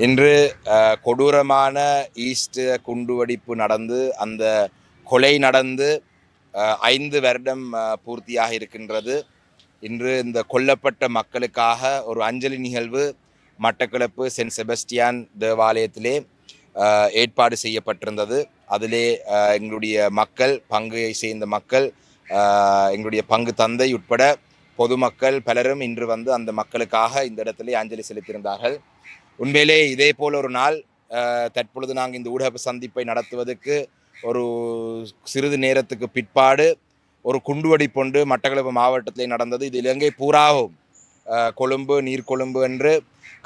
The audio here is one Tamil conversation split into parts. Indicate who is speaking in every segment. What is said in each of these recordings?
Speaker 1: இன்று கொடூரமான ஈஸ்ட் குண்டுவெடிப்பு நடந்து அந்த கொலை நடந்து ஐந்து வருடம் பூர்த்தியாக இருக்கின்றது. இன்று இந்த கொல்லப்பட்ட மக்களுக்காக ஒரு அஞ்சலி நிகழ்வு மட்டக்களப்பு சென்ட் செபஸ்டியான் தேவாலயத்திலே ஏற்பாடு செய்யப்பட்டிருந்தது. அதிலே எங்களுடைய மக்கள் பங்கை சேர்ந்த மக்கள் எங்களுடைய பங்கு தந்தை உட்பட பொதுமக்கள் பலரும் இன்று வந்து அந்த மக்களுக்காக இந்த இடத்துல அஞ்சலி செலுத்தியிருந்தார்கள். உண்மையிலே இதே போல் ஒரு நாள் தற்பொழுது நாங்கள் இந்த ஊடக சந்திப்பை நடத்துவதற்கு ஒரு சிறிது நேரத்துக்கு பிற்பாடு ஒரு குண்டுவெடிப்பொண்டு மட்டக்களப்பு மாவட்டத்தில் நடந்தது. இது இலங்கை பூராவும் கொழும்பு நீர்கொழும்பு என்று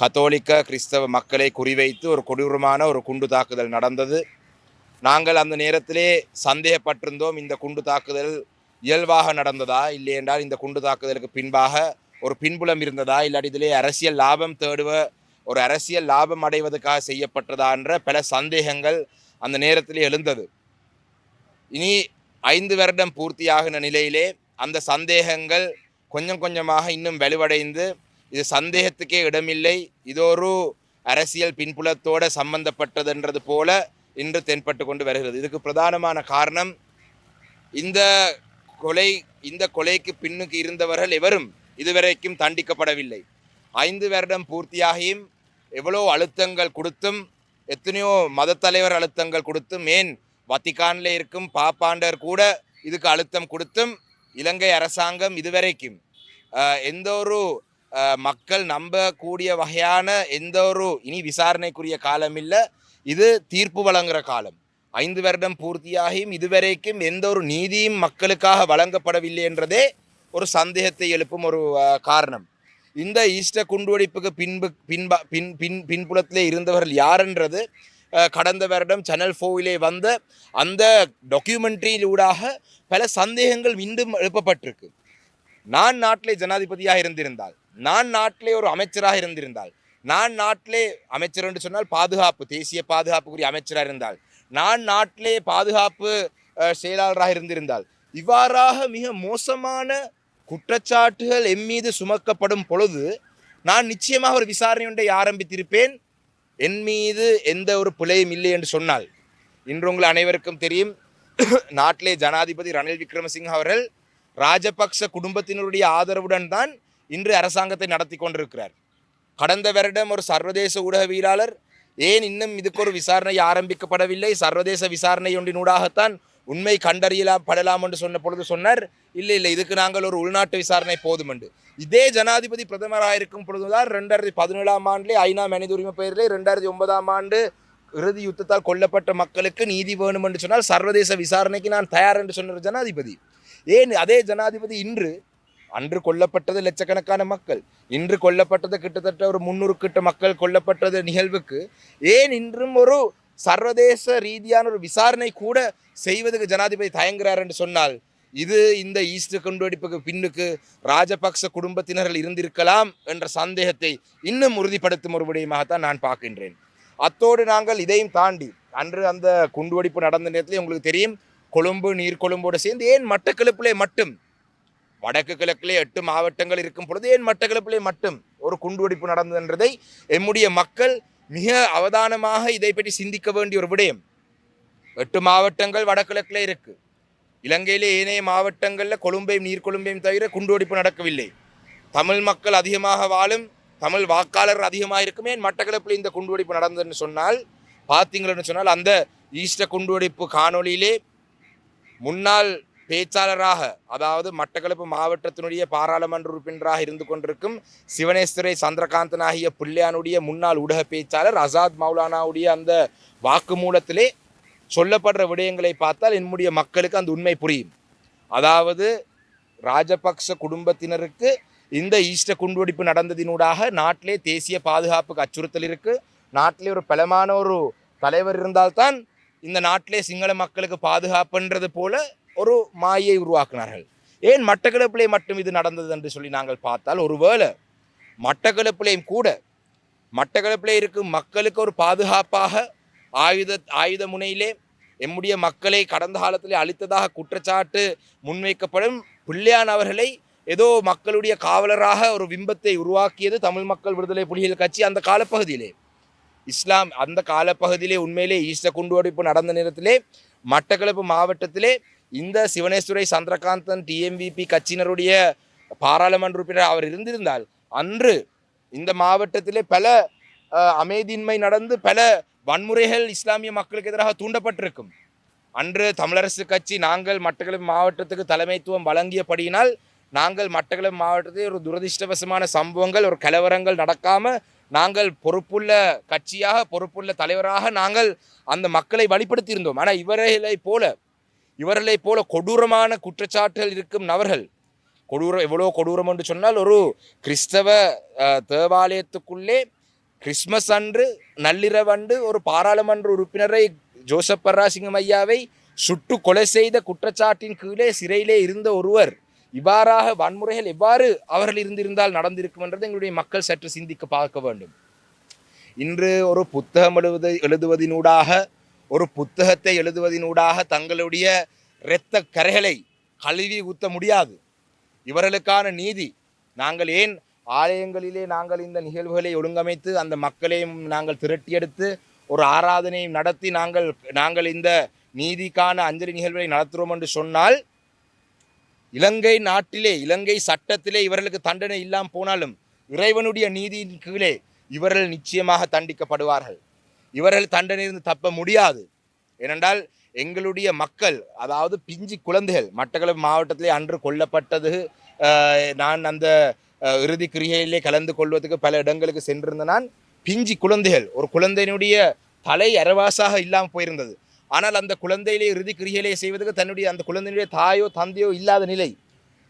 Speaker 1: கத்தோலிக்க கிறிஸ்தவ மக்களை குறிவைத்து ஒரு கொடூரமான ஒரு குண்டு தாக்குதல் நடந்தது. நாங்கள் அந்த நேரத்திலே சந்தேகப்பட்டிருந்தோம் இந்த குண்டு தாக்குதல் இயல்பாக நடந்ததா? இல்லை என்றால் இந்த குண்டு தாக்குதலுக்கு பின்பாக ஒரு பின்புலம் இருந்ததா? இல்லாட்டி இதிலே அரசியல் லாபம் தேடுவ ஒரு அரசியல் லாபம் அடைவதற்காக செய்யப்பட்டதா என்ற பல சந்தேகங்கள் அந்த நேரத்திலே எழுந்தது. இனி ஐந்து வருடம் பூர்த்தியாகின நிலையிலே அந்த சந்தேகங்கள் கொஞ்சம் கொஞ்சமாக இன்னும் வலுவடைந்து இது சந்தேகத்துக்கே இடமில்லை இது ஒரு அரசியல் பின்புலத்தோடு சம்பந்தப்பட்டதுன்றது போல இன்று தென்பட்டு கொண்டு வருகிறது. இதுக்கு பிரதானமான காரணம் இந்த கொலை இந்த கொலைக்கு பின்னுக்கு இருந்தவர்கள் எவரும் இதுவரைக்கும் தண்டிக்கப்படவில்லை. ஐந்து வருடம் பூர்த்தியாகியும் எவ்வளோ அழுத்தங்கள் கொடுத்தும் எத்தனையோ மத தலைவர் அழுத்தங்கள் கொடுத்தும் ஏன் வத்திக்கானில் இருக்கும் பாப்பாண்டர் கூட இதுக்கு அழுத்தம் கொடுத்தும் இலங்கை அரசாங்கம் இதுவரைக்கும் எந்த ஒரு மக்கள் நம்பக்கூடிய வகையான எந்த ஒரு இனி விசாரணைக்குரிய காலம் இல்லை இது தீர்ப்பு வழங்குகிற காலம். ஐந்து வருடம் பூர்த்தியாகியும் இதுவரைக்கும் எந்த ஒரு நீதியும் மக்களுக்காக வழங்கப்படவில்லை என்றதே ஒரு சந்தேகத்தை எழுப்பும் ஒரு காரணம். இந்த ஈஸ்டர் குண்டுவெடிப்புக்கு பின்பு பின்பா பின் பின் பின்புலத்திலே இருந்தவர்கள் யாருன்றது கடந்த வருடம் சேனல் ஃபோவிலே வந்த அந்த டாக்குமெண்ட்ரியிலூடாக பல சந்தேகங்கள் மீண்டும் எழுப்பப்பட்டிருக்கு. நான் நாட்டிலே ஜனாதிபதியாக இருந்திருந்தால் நான் நாட்டிலே ஒரு அமைச்சராக இருந்திருந்தால் நான் நாட்டிலே அமைச்சர் என்று சொன்னால் பாதுகாப்பு தேசிய பாதுகாப்புக்குரிய அமைச்சராக இருந்தால் நான் நாட்டிலே பாதுகாப்பு செயலாளராக இருந்திருந்தால் இவ்வாறாக மிக மோசமான குற்றச்சாட்டுகள் என் மீது சுமக்கப்படும் பொழுது நான் நிச்சயமாக ஒரு விசாரணை ஒன்றை ஆரம்பித்திருப்பேன். என் மீது எந்த ஒரு பிழையும் இல்லை என்று சொன்னால். இன்று உங்கள் அனைவருக்கும் தெரியும் நாட்டிலே ஜனாதிபதி ரணில் விக்ரமசிங்க அவர்கள் ராஜபக்ச குடும்பத்தினருடைய ஆதரவுடன் தான் இன்று அரசாங்கத்தை நடத்தி கொண்டிருக்கிறார். கடந்த வருடம் ஒரு சர்வதேச ஊடகவியலாளர் ஏன் இன்னும் இதுக்கு ஒரு விசாரணை ஆரம்பிக்கப்படவில்லை? சர்வதேச விசாரணை ஒன்றினூடாகத்தான் உண்மை கண்டறியலாம் படலாம் என்று சொன்ன பொழுது சொன்னார் இல்லை இல்லை இதுக்கு நாங்கள் ஒரு உள்நாட்டு விசாரணை போதும் என்று இதே ஜனாதிபதி பிரதமராக இருக்கும் பொழுதுதான் ரெண்டாயிரத்தி பதினேழாம் ஆண்டிலே ஐநா மனித உரிமை பெயரிலே ரெண்டாயிரத்தி ஒன்பதாம் ஆண்டு இறுதி யுத்தத்தால் கொல்லப்பட்ட மக்களுக்கு நீதி வேணும் என்று சொன்னால் சர்வதேச விசாரணைக்கு நான் தயார் என்று சொன்ன ஜனாதிபதி. ஏன் அதே ஜனாதிபதி இன்று அன்று கொல்லப்பட்டது லட்சக்கணக்கான மக்கள் இன்று கொல்லப்பட்டது கிட்டத்தட்ட ஒரு முன்னூறு கிட்ட மக்கள் கொல்லப்பட்டது நிகழ்வுக்கு ஏன் இன்றும் ஒரு சர்வதேச ரீதியான ஒரு விசாரணை கூட செய்வதற்கு ஜனாதிபதி தயங்குறார் என்று சொன்னால் இது இந்த ஈஸ்ட் குண்டுவெடிப்புக்கு பின்னுக்கு ராஜபக்ச குடும்பத்தினர்கள் இருந்திருக்கலாம் என்ற சந்தேகத்தை இன்னும் உறுதிப்படுத்தும் ஒரு விடயமாகத்தான் நான் பார்க்கின்றேன். அத்தோடு நாங்கள் இதையும் தாண்டி அன்று அந்த குண்டுவெடிப்பு நடந்த நேரத்தில் உங்களுக்கு தெரியும் கொழும்பு நீர்கொழும்போடு சேர்ந்து ஏன் மட்டக்களப்பிலே மட்டும் வடக்கு கிழக்கிலே எட்டு மாவட்டங்கள் இருக்கும் பொழுது ஏன் மட்டக்களப்பிலே மட்டும் ஒரு குண்டுவெடிப்பு நடந்ததுன்றதை எம்முடைய மக்கள் மிக அவதானமாக இதை பற்றி சிந்திக்க வேண்டிய ஒரு விடயம். எட்டு மாவட்டங்கள் வடகிழக்கில் இருக்கு. இலங்கையிலே ஏனைய மாவட்டங்களில் கொழும்பையும் நீர்கொழும்பையும் தவிர குண்டுவெடிப்பு நடக்கவில்லை. தமிழ் மக்கள் அதிகமாக வாழும் தமிழ் வாக்காளர் அதிகமாக இருக்குமே மட்டக்களப்பில் இந்த குண்டுவெடிப்பு நடந்ததுன்னு சொன்னால் பார்த்தீங்கன்னு சொன்னால் அந்த ஈஸ்டர் குண்டுவெடிப்பு காணொளியிலே முன்னாள் பேச்சாளராக அதாவது மட்டக்களப்பு மாவட்டத்தினுடைய பாராளுமன்ற உறுப்பினராக இருந்து கொண்டிருக்கும் சிவனேஸ்வரை சந்திரகாந்தன் ஆகிய பிள்ளையானுடைய முன்னாள் ஊடக பேச்சாளர் அசாத் மௌலானாவுடைய அந்த வாக்குமூலத்திலே சொல்லப்படுற விடயங்களை பார்த்தால் என்னுடைய மக்களுக்கு அந்த உண்மை புரியும். அதாவது ராஜபக்ச குடும்பத்தினருக்கு இந்த ஈஸ்டர் குண்டுவெடிப்பு நடந்ததினூடாக நாட்டிலே தேசிய பாதுகாப்புக்கு அச்சுறுத்தல் இருக்குது நாட்டிலே ஒரு பலமான ஒரு தலைவர் இருந்தால்தான் இந்த நாட்டிலே சிங்கள மக்களுக்கு பாதுகாப்புன்றது போல ஒரு மாயை உருவாக்கினார்கள். ஏன் மட்டக்களப்பிலே மட்டும் இது நடந்தது என்று சொல்லி நாங்கள் பார்த்தால் ஒருவேளை மட்டக்களப்பிலேயும் கூட மட்டக்களப்பிலே இருக்கும் மக்களுக்கு ஒரு பாதுகாப்பாக ஆயுத ஆயுத முனையிலே எம்முடைய மக்களை கடந்த காலத்திலே அழித்ததாக குற்றச்சாட்டு முன்வைக்கப்படும் பிள்ளையான் அவர்களை ஏதோ மக்களுடைய காவலராக ஒரு பிம்பத்தை உருவாக்கியது தமிழ் மக்கள் விடுதலை புலிகள் கட்சி அந்த காலப்பகுதியிலே. இஸ்லாம் அந்த காலப்பகுதியிலே உண்மையிலே ஈஸ்ட குண்டுவெடிப்பு நடந்த நேரத்திலே மட்டக்களப்பு மாவட்டத்திலே இந்த சிவனேஸ்வரை சந்திரகாந்தன் டிஎம்விபி கட்சியினருடைய பாராளுமன்ற உறுப்பினர் அவர் இருந்திருந்தால் அன்று இந்த மாவட்டத்திலே பல அமைதியின்மை நடந்து பல வன்முறைகள் இஸ்லாமிய மக்களுக்கு எதிராக தூண்டப்பட்டிருக்கும். அன்று தமிழரசு கட்சி நாங்கள் மட்டக்களப்பு மாவட்டத்துக்கு தலைமைத்துவம் வழங்கியபடியினால் நாங்கள் மட்டக்களப்பு மாவட்டத்தில் ஒரு துரதிர்ஷ்டவசமான சம்பவங்கள் ஒரு கலவரங்கள் நடக்காமல் நாங்கள் பொறுப்புள்ள கட்சியாக பொறுப்புள்ள தலைவராக நாங்கள் அந்த மக்களை வழிபடுத்தியிருந்தோம். ஆனால் இவர்களை போல இவர்களை போல கொடூரமான குற்றச்சாட்டுகள் இருக்கும் நபர்கள். கொடூரம் எவ்வளோ கொடூரம் என்று சொன்னால் ஒரு கிறிஸ்தவ தேவாலயத்துக்குள்ளே கிறிஸ்மஸ் அன்று நள்ளிரவன்று ஒரு பாராளுமன்ற உறுப்பினரை ஜோசப் பர்ராசிங்கம் ஐயாவை சுட்டு கொலை செய்த குற்றச்சாட்டின் கீழே சிறையிலே இருந்த ஒருவர் இவ்வாறாக வன்முறைகள் எவ்வாறு அவர்கள் இருந்திருந்தால் நடந்திருக்கும் என்றது எங்களுடைய மக்கள் சற்று சிந்திக்க பார்க்க வேண்டும். இன்று ஒரு புத்தகம் எழுதுவது எழுதுவதினூடாக ஒரு புத்தகத்தை எழுதுவதினூடாக தங்களுடைய இரத்த கரைகளை கழுவி ஊத்த முடியாது. இவர்களுக்கான நீதி நாங்கள் ஏன் ஆலயங்களிலே நாங்கள் இந்த நிகழ்வுகளை ஒழுங்கமைத்து அந்த மக்களையும் நாங்கள் திரட்டியெடுத்து ஒரு ஆராதனையும் நடத்தி நாங்கள் நாங்கள் இந்த நீதிக்கான அஞ்சலி நிகழ்வுகளை நடத்துகிறோம் என்று சொன்னால் இலங்கை நாட்டிலே இலங்கை சட்டத்திலே இவர்களுக்கு தண்டனை இல்லாமல் போனாலும் இறைவனுடைய நீதியின் கீழே இவர்கள் நிச்சயமாக தண்டிக்கப்படுவார்கள். இவர்கள் தண்டனையிலிருந்து தப்ப முடியாது. ஏனென்றால் எங்களுடைய மக்கள் அதாவது பிஞ்சு குழந்தைகள் மட்டக்களப்பு மாவட்டத்திலே அன்று கொல்லப்பட்டது நான் அந்த இறுதி கிரிகையிலே கலந்து கொள்வதற்கு பல இடங்களுக்கு சென்றிருந்த நான் பிஞ்சு குழந்தைகள். ஒரு குழந்தையினுடைய தலை அரவாசாக இல்லாமல் போயிருந்தது. ஆனால் அந்த குழந்தையிலே இறுதி கிரிகையிலே செய்வதற்கு தன்னுடைய அந்த குழந்தையினுடைய தாயோ தந்தையோ இல்லாத நிலை.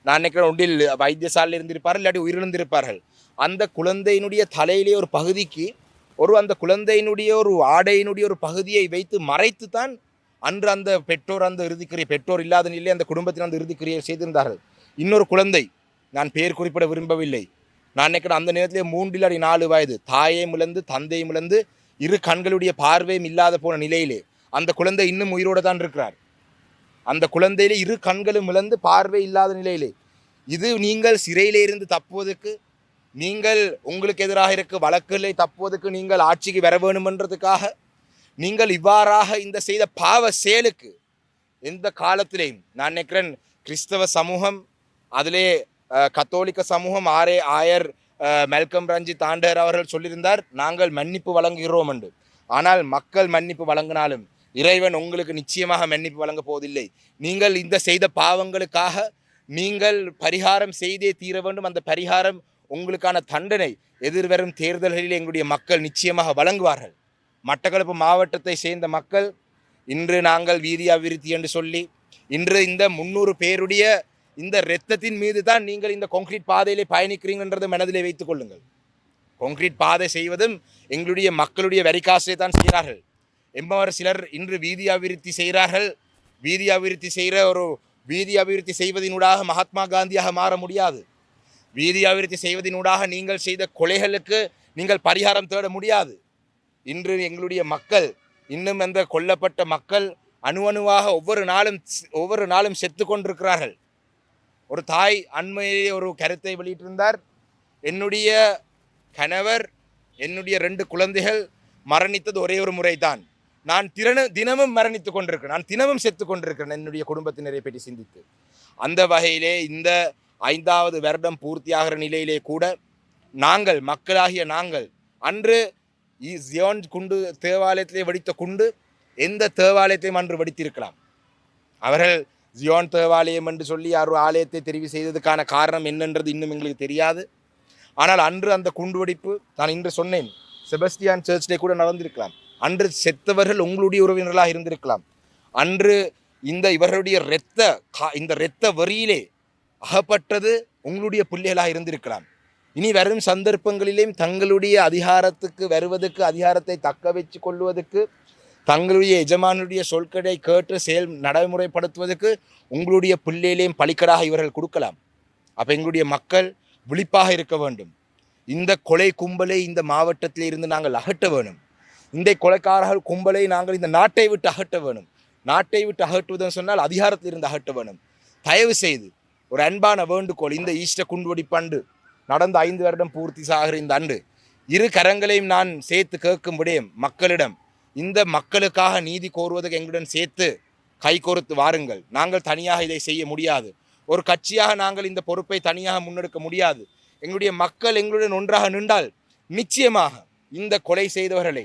Speaker 1: நான் நினைக்கிறேன் ஒன்றில் வைத்தியசாலையில் இருந்திருப்பார்கள் இல்லாட்டி உயிரிழந்திருப்பார்கள். அந்த குழந்தையினுடைய தலையிலே ஒரு பகுதிக்கு ஒரு அந்த குழந்தையினுடைய ஒரு ஆடையினுடைய ஒரு பகுதியை வைத்து மறைத்து தான் அன்று அந்த பெற்றோர் அந்த இறுதிக்கிரியை பெற்றோர் இல்லாத நிலையில் அந்த குடும்பத்தின் அந்த இறுதிக்கிரியை செய்திருந்தார்கள். இன்னொரு குழந்தை நான் பெயர் குறிப்பிட விரும்பவில்லை. நான் நினைக்கிறேன் அந்த நேரத்திலே மூன்றில் அடி நாலு வயது. தாயையும் இழந்து தந்தையும் இழந்து இரு கண்களுடைய பார்வையும் இல்லாத போன நிலையிலே அந்த குழந்தை இன்னும் உயிரோடு தான் இருக்கிறார். அந்த குழந்தையிலே இரு கண்களும் இழந்து பார்வை இல்லாத நிலையிலே. இது நீங்கள் சிறையிலே இருந்து தப்புவதற்கு நீங்கள் உங்களுக்கு எதிராக இருக்க வழக்குகளை தப்புவதற்கு நீங்கள் ஆட்சிக்கு வர வேணுமென்றதுக்காக நீங்கள் இவ்வாறாக இந்த செய்த பாவ செயலுக்கு எந்த காலத்திலேயும் நான் நினைக்கிறேன் கிறிஸ்தவ சமூகம் அதிலே கத்தோலிக்க சமூகம் ஆரே ஆயர் மெல்கம் ரஞ்சி தாண்டர் அவர்கள் சொல்லியிருந்தார் நாங்கள் மன்னிப்பு வழங்குகிறோம் என்று. ஆனால் மக்கள் மன்னிப்பு வழங்கினாலும் இறைவன் உங்களுக்கு நிச்சயமாக மன்னிப்பு வழங்கப் போவதில்லை. நீங்கள் இந்த செய்த பாவங்களுக்காக நீங்கள் பரிகாரம் செய்தே தீர வேண்டும். அந்த பரிகாரம் உங்களுக்கான தண்டனை எதிர்வரும் தேர்தல்களில் எங்களுடைய மக்கள் நிச்சயமாக வழங்குவார்கள். மட்டக்களப்பு மாவட்டத்தை சேர்ந்த மக்கள் இன்று நாங்கள் வீதி அபிவிருத்தி என்று சொல்லி இன்று இந்த முன்னூறு பேருடைய இந்த இரத்தத்தின் மீது தான் நீங்கள் இந்த கான்கிரீட் பாதையிலே பயணிக்கிறீங்கன்றதை மனதிலே வைத்துக் கொள்ளுங்கள். கான்கிரீட் பாதை செய்வதும் எங்களுடைய மக்களுடைய வரிகாசை தான் செய்கிறார்கள். என்பவர் சிலர் இன்று வீதி அபிவிருத்தி செய்கிறார்கள். வீதி அபிவிருத்தி செய்கிற ஒரு வீதி அபிவிருத்தி செய்வதினூடாக மகாத்மா காந்தியாக மாற முடியாது. வீதி அபிவிருத்தி செய்வதினூடாக நீங்கள் செய்த கொலைகளுக்கு நீங்கள் பரிகாரம் தேட முடியாது. இன்று எங்களுடைய மக்கள் இன்னும் அந்த கொல்லப்பட்ட மக்கள் அணு அணுவாக ஒவ்வொரு நாளும் ஒவ்வொரு நாளும் செத்து கொண்டிருக்கிறார்கள். ஒரு தாய் அண்மையிலே ஒரு கருத்தை வெளியிட்டிருந்தார். என்னுடைய கணவர் என்னுடைய ரெண்டு குழந்தைகள் மரணித்தது ஒரே ஒரு முறை தான் நான் திறனு தினமும் மரணித்து கொண்டிருக்கிறேன். நான் தினமும் செத்து கொண்டிருக்கிறேன். என்னுடைய குடும்பத்தினரை பற்றி சிந்தித்து. அந்த வகையிலே இந்த ஐந்தாவது வருடம் பூர்த்தியாகிற நிலையிலே கூட நாங்கள் மக்களாகிய நாங்கள் அன்று ஜியோன் குண்டு தேவாலயத்திலே வெடித்த குண்டு எந்த தேவாலயத்தையும் அன்று வெடித்திருக்கலாம். அவர்கள் ஜியோன் தேவாலயம் என்று சொல்லி யார் ஆலயத்தை தெரிவு செய்ததுக்கான காரணம் என்னன்றது இன்னும் எங்களுக்கு தெரியாது. ஆனால் அன்று அந்த குண்டு வெடிப்பு நான் இன்று சொன்னேன் செபஸ்டியான் சர்ச்லே கூட நடந்திருக்கலாம். அன்று செத்தவர்கள் உங்களுடைய உறவினர்களாக இருந்திருக்கலாம். அன்று இந்த இவர்களுடைய இரத்த கா- இந்த இரத்த வரியிலே அகப்பட்டது உங்களுடைய பிள்ளைகளாக இருந்திருக்கலாம். இனி வரும் சந்தர்ப்பங்களிலேயும் தங்களுடைய அதிகாரத்துக்கு வருவதற்கு அதிகாரத்தை தக்க வச்சு கொள்வதற்கு தங்களுடைய எஜமானுடைய சொற்களை கேட்டு செயல் நடைமுறைப்படுத்துவதற்கு உங்களுடைய பிள்ளையிலேயும் பலிக்கடாக இவர்கள் கொடுக்கலாம். அப்போ எங்களுடைய மக்கள் விழிப்பாக இருக்க வேண்டும். இந்த கொலை கும்பலை இந்த மாவட்டத்தில் இருந்து நாங்கள் அகற்ற வேணும். இந்த கொலைக்காரர்கள் கும்பலை நாங்கள் இந்த நாட்டை விட்டு அகற்ற வேணும். நாட்டை விட்டு அகற்றுவதுன்னு சொன்னால் அதிகாரத்தில் இருந்து அகற்ற வேணும். தயவு செய்து ஒரு அன்பான வேண்டுகோள் இந்த ஈஸ்டர் குண்டுவெடி பண்டு. நடந்த ஐந்து வருடம் பூர்த்தி சாகிற இந்த ஆண்டு இரு கரங்களையும் நான் சேர்த்து கேட்கும் விடயம் மக்களிடம். இந்த மக்களுக்காக நீதி கோருவதற்கு எங்களுடன் சேர்த்து கை கோர்த்து வாருங்கள். நாங்கள் தனியாக இதை செய்ய முடியாது. ஒரு கட்சியாக நாங்கள் இந்த பொறுப்பை தனியாக முன்னெடுக்க முடியாது. எங்களுடைய மக்கள் எங்களுடன் ஒன்றாக நின்றால் நிச்சயமாக இந்த கொலை செய்தவர்களை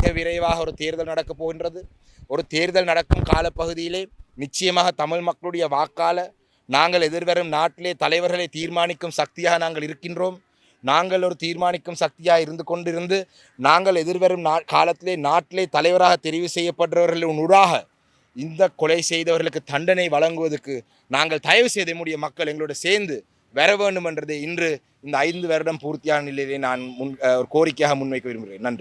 Speaker 1: மிக விரைவாக ஒரு தேர்தல் நடக்கப் போகின்றது. ஒரு தேர்தல் நடக்கும் காலப்பகுதியிலே நிச்சயமாக தமிழ் மக்களுடைய வாக்காள நாங்கள் எதிர்வரும் நாட்டிலே தலைவர்களை தீர்மானிக்கும் சக்தியாக நாங்கள் இருக்கின்றோம். நாங்கள் ஒரு தீர்மானிக்கும் சக்தியாக இருந்து கொண்டிருந்து நாங்கள் எதிர்வரும் நா காலத்திலே நாட்டிலே தலைவராக தெரிவு செய்யப்படுறவர்களின் உடாக இந்த கொலை செய்தவர்களுக்கு தண்டனை வழங்குவதற்கு நாங்கள் தயவு செய்த முடிய மக்கள் எங்களோட சேர்ந்து வர வேண்டும் என்றதை இன்று இந்த ஐந்து வருடம் பூர்த்தியான நிலையிலே நான் முன் ஒரு கோரிக்கையாக முன்வைக்க விரும்புகிறேன். நன்றி.